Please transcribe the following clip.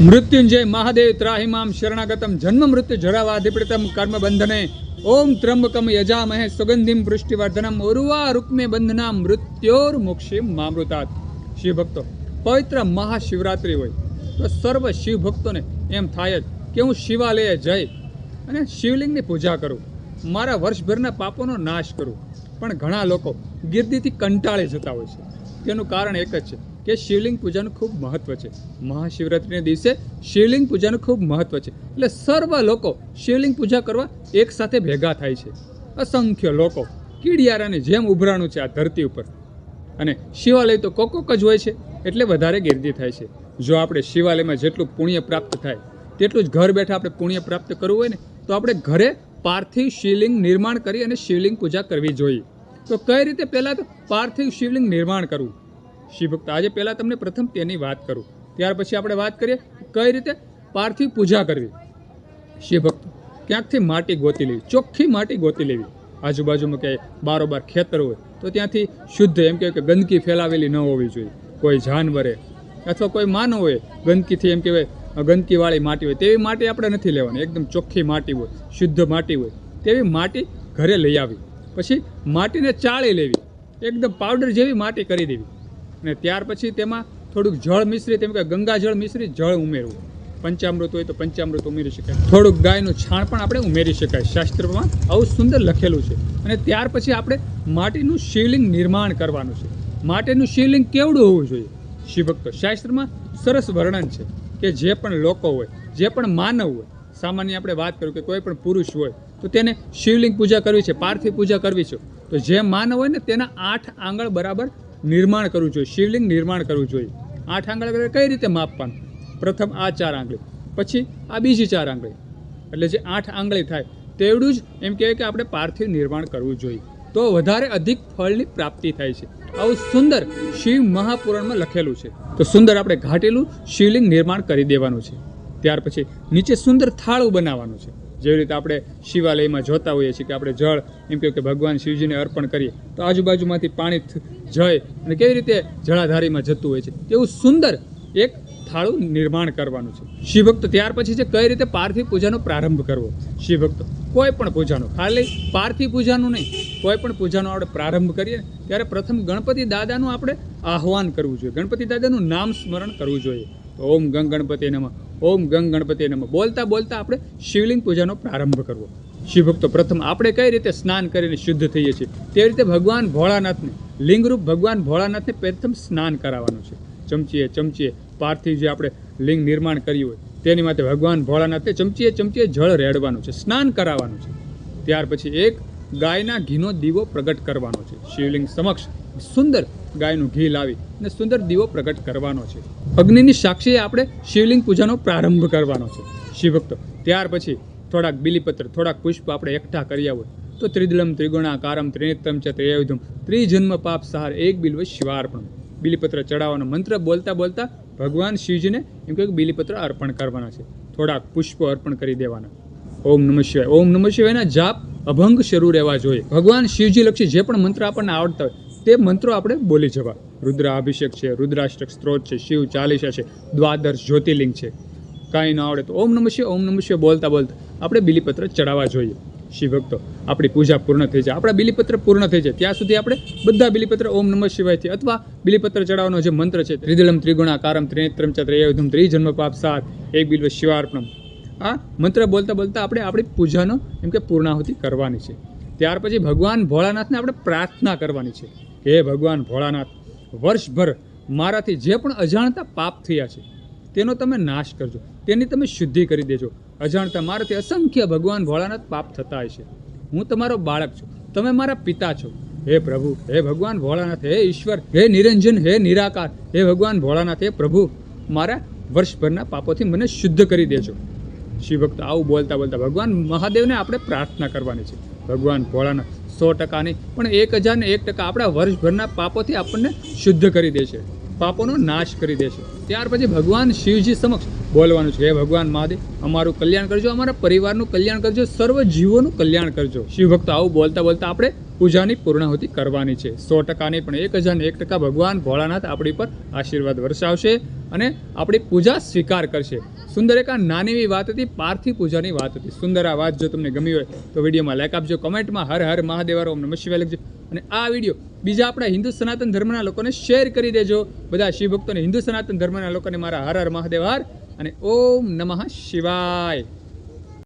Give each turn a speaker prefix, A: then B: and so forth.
A: મૃત્યુંજય મહાદેવ ત્રાહિમામ શરણાગતમ. જન્મ મૃત્યુ જરાવાધિપીડિતમ કર્મ બંધને ઓમ ત્રંબકમ યજામહે સુગંધિમ પુષ્ટિવર્ધનમ. ઉર્વા રૂક્મે બંધના મૃત્યોર મામૃતાત. શિવભક્તો, પવિત્ર મહાશિવરાત્રિ હોય તો સર્વ શિવભક્તોને એમ થાય જ કે હું શિવાલયે જઈ અને શિવલિંગની પૂજા કરું. મારા વર્ષભરના પાપોનો નાશ કરું. પણ ઘણા લોકો ગીર્દીથી કંટાળી જતા હોય છે. તેનું કારણ એક જ છે. કે શિવલિંગ પૂજાનું ખૂબ મહત્વ છે. મહાશિવરાત્રિના દિવસે શિવલિંગ પૂજાનું ખૂબ મહત્વ છે. એટલે સર્વ લોકો શિવલિંગ પૂજા કરવા એક સાથે ભેગા થાય છે. અસંખ્ય લોકો કીડિયારાની જેમ ઉભરાણું છે આ ધરતી ઉપર. અને શિવાલય તો કોકોક જ હોય છે, એટલે વધારે ગીર્દી થાય છે. જો આપણે શિવાલયમાં જેટલું પુણ્ય પ્રાપ્ત થાય, તેટલું જ ઘર બેઠા આપણે પુણ્ય પ્રાપ્ત કરવું હોય ને, તો આપણે ઘરે પાર્થિવ શિવલિંગ નિર્માણ કરી અને શિવલિંગ પૂજા કરવી જોઈએ. તો કઈ રીતે પહેલાં તો પાર્થિવ શિવલિંગ નિર્માણ કરવું? શિવભક્ત આજે પહેલાં તમને પ્રથમ તેની વાત કરું. ત્યાર પછી આપણે વાત કરીએ કઈ રીતે પાર્થિવ પૂજા કરવી. શિવભક્ત ક્યાંકથી માટી ગોતી લેવી? ચોખ્ખી માટી ગોતી લેવી. આજુબાજુમાં ક્યાંય બારોબાર ખેતર હોય, તો ત્યાંથી શુદ્ધ, એમ કહેવાય કે ગંદકી ફેલાવેલી ન હોવી જોઈએ. કોઈ જાનવરે અથવા કોઈ માનવ હોય ગંદકીથી, એમ કહેવાય, ગંદકીવાળી માટી હોય, તેવી માટી આપણે નથી લેવાની. એકદમ ચોખ્ખી માટી હોય, શુદ્ધ માટી હોય, તેવી માટી ઘરે લઈ આવી. પછી માટીને ચાળી લેવી. એકદમ પાવડર જેવી માટી કરી દેવી. અને ત્યાર પછી તેમાં થોડુંક જળ મિશ્રિત એમ કે ગંગા જળ મિશ્રિત જળ ઉમેરવું. પંચામૃત હોય તો પંચામૃત ઉમેરી શકાય. થોડુંક ગાયનું છાણ પણ આપણે ઉમેરી શકાય. શાસ્ત્રમાં આવું સુંદર લખેલું છે. અને ત્યાર પછી આપણે માટીનું શિવલિંગ નિર્માણ કરવાનું છે. માટીનું શિવલિંગ કેવડું હોવું જોઈએ? શિવભક્તો, શાસ્ત્રમાં સરસ વર્ણન છે કે જે પણ લોકો હોય, જે પણ માનવ હોય, સામાન્ય આપણે વાત કરું કે કોઈ પણ પુરુષ હોય, તો તેને શિવલિંગ પૂજા કરવી છે પાર્થિવ પૂજા કરવી છે. તો જે માનવ હોય ને તેના આઠ આંગળ બરાબર નિર્માણ કરવું જોઈએ, શિવલિંગ નિર્માણ કરવું જોઈએ. આઠ આંગળી કઈ રીતે માપવાનું? પ્રથમ આ ચાર આંગળી, પછી આ બીજી ચાર આંગળી. એટલે જે આઠ આંગળી થાય, તેવડું જ એમ કહેવાય કે આપણે પાર્થિવ નિર્માણ કરવું જોઈએ. તો વધારે અધિક ફળની પ્રાપ્તિ થાય છે. આવું સુંદર શિવ મહાપુરાણમાં લખેલું છે. તો સુંદર આપણે ઘાટેલું શિવલિંગ નિર્માણ કરી દેવાનું છે. ત્યાર પછી નીચે સુંદર થાળું બનાવવાનું છે. જેવી રીતે આપણે શિવાલયમાં જોતા હોઈએ છીએ કે આપણે જળ, એમ કહ્યું કે ભગવાન શિવજીને અર્પણ કરીએ, તો આજુબાજુમાંથી પાણી જાય અને કેવી રીતે જળાધારીમાં જતું હોય છે. તેવું સુંદર એક થાળું નિર્માણ કરવાનું છે. શિવભક્ત ત્યાર પછી છે કઈ રીતે પાર્થિવ પૂજાનો પ્રારંભ કરવો? શિવભક્ત કોઈ પણ પૂજાનો, ખાલી પાર્થિવ પૂજાનું નહીં, કોઈ પણ પૂજાનો આપણે પ્રારંભ કરીએ, ત્યારે પ્રથમ ગણપતિ દાદાનું આપણે આહવાન કરવું જોઈએ. ગણપતિ દાદાનું નામ સ્મરણ કરવું જોઈએ. ઓમ ગંગ ગણપતિ નમઃ, ઓમ ગંગ ગણપતિ નમઃ. બોલતા બોલતા આપણે શિવલિંગ પૂજાનો પ્રારંભ કરવો. શિવભક્તો પ્રથમ આપણે કઈ રીતે સ્નાન કરીને શુદ્ધ થઈએ છીએ? તે રીતે ભગવાન ભોળાનાથને લિંગરૂપ ભગવાન ભોળાનાથને પ્રથમ સ્નાન કરાવવાનું છે. ચમચીએ ચમચીએ પારથી જે આપણે લિંગ નિર્માણ કર્યું હોય, તેની માટે ભગવાન ભોળાનાથે ચમચીએ ચમચીએ જળ રેડવાનું છે, સ્નાન કરાવવાનું છે. ત્યાર પછી એક ગાયના ઘીનો દીવો પ્રગટ કરવાનો છે. શિવલિંગ સમક્ષ સુંદર ગાયનું ઘી લાવી અને સુંદર દીવો પ્રગટ કરવાનો છે. અગ્નિની સાક્ષીએ આપણે શિવલિંગ પૂજાનો પ્રારંભ કરવાનો છે. શિવભક્તો, ત્યાર પછી થોડાક બિલીપત્ર, થોડાક પુષ્પ આપણે એકઠા કર્યા હોય તો ત્રિદલમ, ત્રિગુણાકારમ ત્રિનેત્રમ ચ ત્રિયુધમ. ત્રિજન્મ પાપ સહાર એક બિલ્વ શિવાર્પણ બિલીપત્ર ચડાવવાનો મંત્ર બોલતા બોલતા ભગવાન શિવજીને એમ કે બિલીપત્ર અર્પણ કરવાના છે. થોડાક પુષ્પો અર્પણ કરી દેવાના. ઓમ નમઃ શિવાય. ઓમ નમઃ શિવાયના જાપ અભંગ શરૂ રહેવા જોઈએ. ભગવાન શિવજી લક્ષી જે પણ મંત્ર આપણને આવડતા હોય, તે મંત્રો આપણે બોલી જવા. રુદ્રાભિષેક છે, રુદ્રાષ્ટક સ્ત્રોત છે, શિવ ચાલીસા છે, દ્વાદશ જ્યોતિર્લિંગ છે. કાંઈ ન આવડે તો ઓમ નમઃ શિવ ઓમ નમઃ શિવ બોલતા બોલતા આપણે બિલીપત્ર ચડાવવા જોઈએ. શિવભક્તો આપણી પૂજા પૂર્ણ થઈ જાય. આપણા બિલીપત્ર પૂર્ણ થઈ જાય. ત્યાં સુધી આપણે બધા બિલીપત્ર ઓમ નમઃ શિવાયથી અથવા બિલીપત્ર ચડાવવાનો જે મંત્ર છે ત્રિદળમ ત્રિગુણાકારમ, ત્રિનેત્રમ ચ ત્રયુધમ ત્રિજન્મ, પાપ સાત, એક બિલ્વ, શિવાર્પણમ. આ મંત્ર બોલતા બોલતા આપણે આપણી પૂજાનો એમ કે પૂર્ણાહુતિ કરવાની છે. ત્યાર પછી ભગવાન ભોળાનાથને આપણે પ્રાર્થના કરવાની છે. હે ભગવાન ભોળાનાથ, વર્ષભર મારાથી જે પણ અજાણતા પાપ થયા છે, તેનો તમે નાશ કરજો. તેની તમે શુદ્ધિ કરી દેજો. અજાણતા મારાથી અસંખ્ય ભગવાન ભોળાનાથ પાપ થતા હશે હું તમારો બાળક છું. તમે મારા પિતા છો. હે પ્રભુ, હે ભગવાન ભોળાનાથ, હે ઈશ્વર, હે નિરંજન, હે નિરાકાર, હે ભગવાન ભોળાનાથ, હે પ્રભુ. મારા વર્ષભરના પાપોથી મને શુદ્ધ કરી દેજો. શિવભક્ત આવું બોલતા બોલતા ભગવાન મહાદેવને આપણે પ્રાર્થના કરવાની છે. ભગવાન ભોળાનાથ સો ટકા નહીં પણ એક હજાર ને એક ટકા આપણા વર્ષભરના પાપોથી આપણને શુદ્ધ કરી દે છે. પાપોનો નાશ કરી દેશે. ત્યાર પછી ભગવાન શિવજી સમક્ષ બોલવાનું છે, હે ભગવાન મહાદેવ, અમારું કલ્યાણ કરજો, અમારા પરિવારનું કલ્યાણ કરજો, સર્વ જીવોનું કલ્યાણ કરજો. શિવ ભક્તો આવું બોલતા બોલતા આપણે પૂજાની પૂર્ણાહુતિ કરવાની છે. સો ટકા નહીં પણ એક હજાર એક ટકા ભગવાન ભોળાનાથ આપણી પર આશીર્વાદ વરસાવશે અને આપણી પૂજા સ્વીકાર કરશે. સુંદર એક આ નાની એવી વાત હતી પાર્થિવ પૂજાની વાત હતી. સુંદર આ વાત જો તમને ગમી હોય તો વિડીયોમાં લાઈક આપજો કમેન્ટમાં હર હર મહાદેવારો ઓમ નમઃ શિવાય લખજો. અને આ વીડિયો બીજા આપણા હિન્દુ સનાતન ધર્મના લોકોને શેર કરી દેજો. બધા શિવ ભક્તોને હિન્દુ સનાતન ધર્મના લોકોને મારા હર હર મહાદેવ, હર, અને ઓમ નમઃ શિવાય.